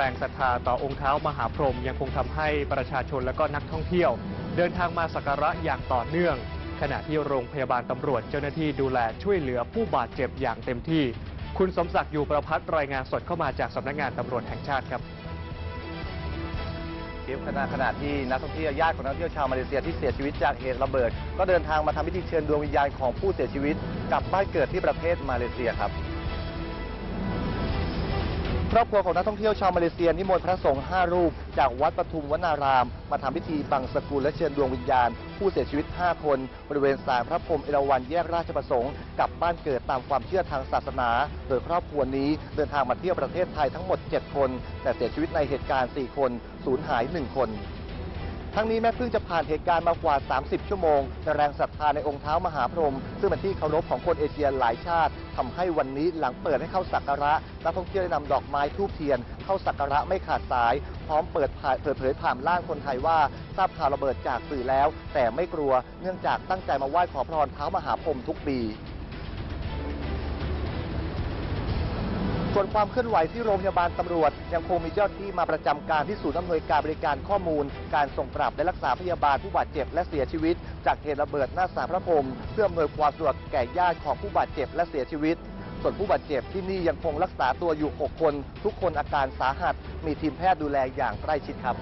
แรงศรัทธาต่อองค์เท้ามหาพรหมยังคงทำให้ประชาชนและก็นักท่องเที่ยว เดินทางมาสักการะอย่างต่อเนื่อง ขณะที่โรงพยาบาลตำรวจเจ้าหน้าที่ดูแลช่วยเหลือผู้บาดเจ็บอย่างเต็มที่ คุณสมศักดิ์อยู่ประพัฒน์รายงานสดเข้ามาจากสำนักงานตำรวจแห่งชาติครับคลิปขณะขณะที่นักท่องเที่ยวญาติของนักท่องเที่ยวชาวมาเลเซียที่เสียชีวิตจากเหตุระเบิด ก็เดินทางมาทำพิธีเชิญดวงวิญญาณของผู้เสียชีวิตกลับบ้านเกิดที่ประเทศมาเลเซียครับ ครอบครัวของนักท่องเที่ยวชาวมาเลเซียนิมนต์พระสงฆ์5รูป จากวัดปทุมวนาราม มาทำพิธีบังสกุลและเชิญดวงวิญญาณ ผู้เสียชีวิต 5 คน บริเวณศาลพระพรหมเอราวัณแยกราชประสงค์กลับบ้านเกิดตามความเชื่อทางศาสนา โดยครอบครัวนี้เดินทางมาเที่ยวประเทศไทยทั้งหมด 7 คน แต่เสียชีวิตในเหตุการณ์ 4 คนสูญหาย 1 คน ทั้งนี้แม่เพิ่งจะผ่านเหตุการณ์มากว่า 30 ชั่วโมงแต่แรงศรัทธาในองค์เท้ามหาพรหมซึ่งเป็นที่เคารพของคนเอเชียหลายชาติทำให้วันนี้หลังเปิดให้เข้าสักการะนักท่องเที่ยวได้นำดอกไม้ทูบเทียน เข้าสักการะไม่ขาดสาย พร้อมเปิดเปิดเผยผ่านล่างคนไทยว่าทราบข่าวระเบิดจากสื่อแล้ว แต่ไม่กลัวเนื่องจากตั้งใจมาไหว้ขอพรเท้ามหาพรหมทุกปี ส่วนความเคลื่อนไหวที่โรงพยาบาลตำรวจ ยังคงมีเจ้าหน้าที่มาประจำการที่ศูนย์อำนวยการบริการข้อมูล การส่งปรับและรักษาพยาบาลผู้บาดเจ็บและเสียชีวิต จากเหตุระเบิดหน้าสารพระพรหมเพื่ออำนวยความสะดวกแก่ญาติของผู้บาดเจ็บและเสียชีวิต ส่วนผู้บาดเจ็บที่นี่ยังคงรักษาตัวอยู่ 6 คน ทุกคนอาการสาหัส มีทีมแพทย์ดูแลอย่างใกล้ชิดครับ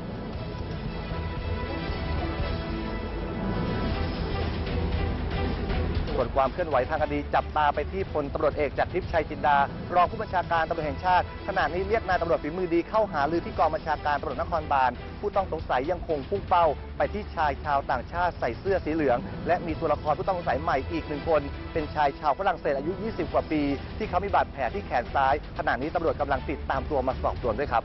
ส่วนความเคลื่อนไหวทางคดีจับตาไปที่พลตำรวจเอกจากทิพย์ชัยจินดา รองผู้บัญชาการตำรวจแห่งชาติ ขณะนี้เรียกนายตำรวจฝีมือดีเข้าหาลือที่กองบัญชาการตำรวจนครบาล ผู้ต้องสงสัยยังคงพุ่งเป้า ไปที่ชายชาวต่างชาติใส่เสื้อสีเหลือง และมีตัวละครผู้ต้องสงสัยใหม่อีกหนึ่งคน เป็นชายชาวฝรั่งเศสอายุ 20 กว่าปี ที่เขามีบาดแผลที่แขนซ้าย ขณะนี้ตำรวจกำลังติดตามตัวมาสอบสวนด้วยครับ